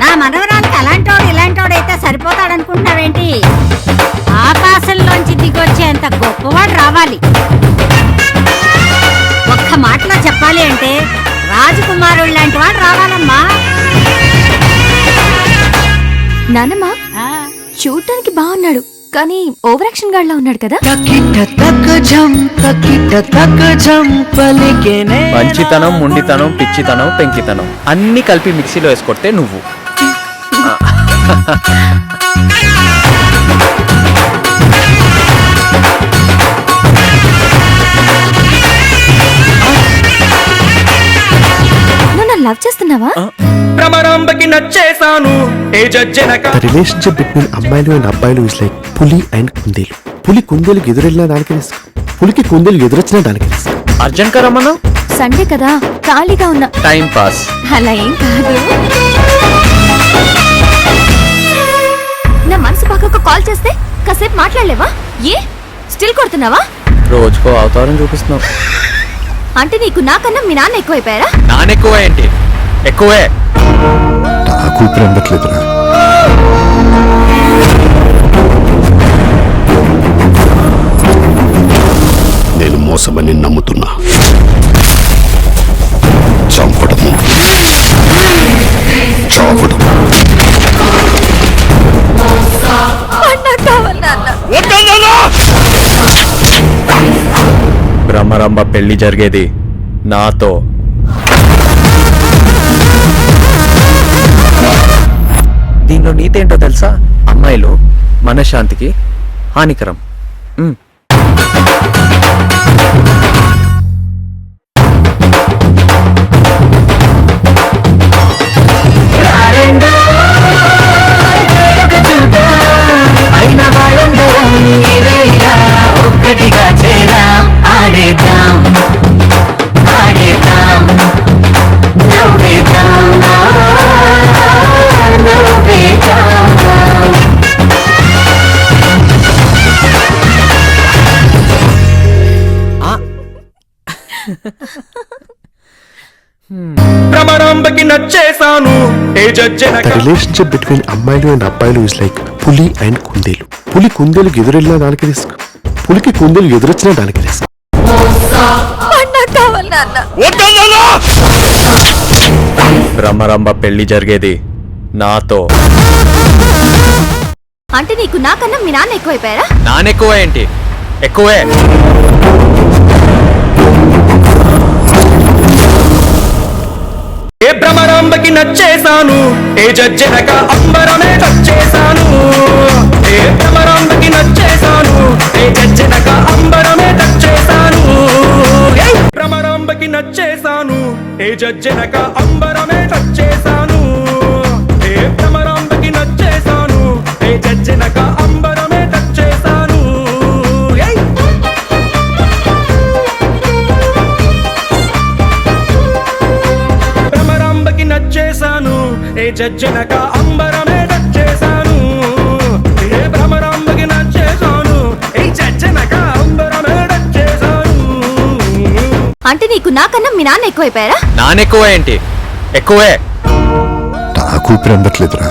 నా మనవరానికి అలాంటోడు ఇలాంటోడు అయితే సరిపోతాడనుకుంటున్నావేంటి? ఆకాశంలోంచి దిగొచ్చేంత గొప్పవాడు రావాలి. ఒక్క మాటలో చెప్పాలి అంటే రాజకుమారుడు లాంటి వాడు రావాలమ్మా. నానమ్మ చూడటానికి బాగున్నాడు. కానీ ఓవర్ యాక్షన్ గాడ్లా ఉన్నాడు కదా. మంచితనం ముండితనం పిచ్చితనం పెంకితనం. అన్ని కలిపి మిక్సీలో వేసుకొడితే నువ్వు. లవ్ చేస్తున్నావా? భ్రమరాంబకి నచ్చేసాను ఏ జడ్జెనక relationship between అమ్మాయిలు అండ్ అబ్బాయిలు ఇస్ లైక్ పులి అండ్ కుందేలు. పులి కుందేలుకి ఎదురెళ్ళినా దానికి రిస్క్ పులికి కుందేలు ఎదురొచ్చినా దానికి రిస్క్ అర్జున్ కరమను సండే కదా ఖాళీగా ఉన్నా. Time pass. అలా ఏం కాదు. నా మనసు పక్కకు కాల్ చేస్తే కాసేపు మాట్లాడలేవా? ఏ? స్టిల్ కొడుతున్నావా? రోజుకో అవతారం చూపిస్తున్నావు. అంటే నీకు నాకన్నా మీ నాన్న ఎక్కువైపోయారా? నానెక్కువ ఏంటి? ఎక్కువే. నాకు ఇప్పుడు అందట్లేదురా మోసమని నమ్ముతున్నా. చంపడము. చావడం బ్రహ్మరంభ పెళ్ళి జరిగేది నాతో. దీనిలో నీతేంటో తెలుసా? అమ్మాయిలు మనశ్శాంతికి హానికరం. రిలేషన్షిప్ బిట్వీన్ అమ్మాయిలు అండ్ అబ్బాయిలు ఇస్ లైక్ పులి అండ్ కుందేలు. పులి కుందేలుకి ఎదురెళ్ళినా దానికి రిస్క్ పులికి కుందేలు ఎదురొచ్చినా దానికి రిస్క్ కావాలి నాన్న. పెళ్ళి జరిగేది నాతో. అంటే నీకు నాకన్నా మీ నాన్న ఎక్కువైపోయారా? నానెక్కువ ఏంటి? ఎక్కువే. ఏ భ్రమరాంబకి నచ్చేసాను ఏ జడ్జెనక అంబరమే టచ్చేసాను ఏ భ్రమరాంబకి నచ్చేసాను జడ్జెనక అంబరమే టచ్చేసాను ఏ భ్రమరాంబకి నచ్చేసాను ఏ జడ్జెనక అంబరమే టచ్ చేశాను భ్రమరాంబకి నచ్చేసాను ఏ జడ్జనక అంబరమే నచ్చేసాను చేశాను అంటే నీకు నాకన్నా మీ నాన్న ఎక్కువైపోయారా? నానెక్కువ ఏంటి ఎక్కువే నాకు అందట్లేదురా.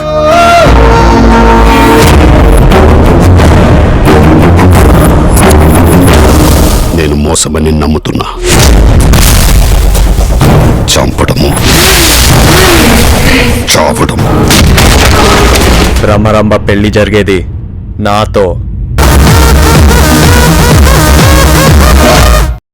నేను మోసమని నమ్ముతున్నా. చంపడము. చావడం బ్రహ్మరంభ పెళ్ళి జరిగేది నాతో.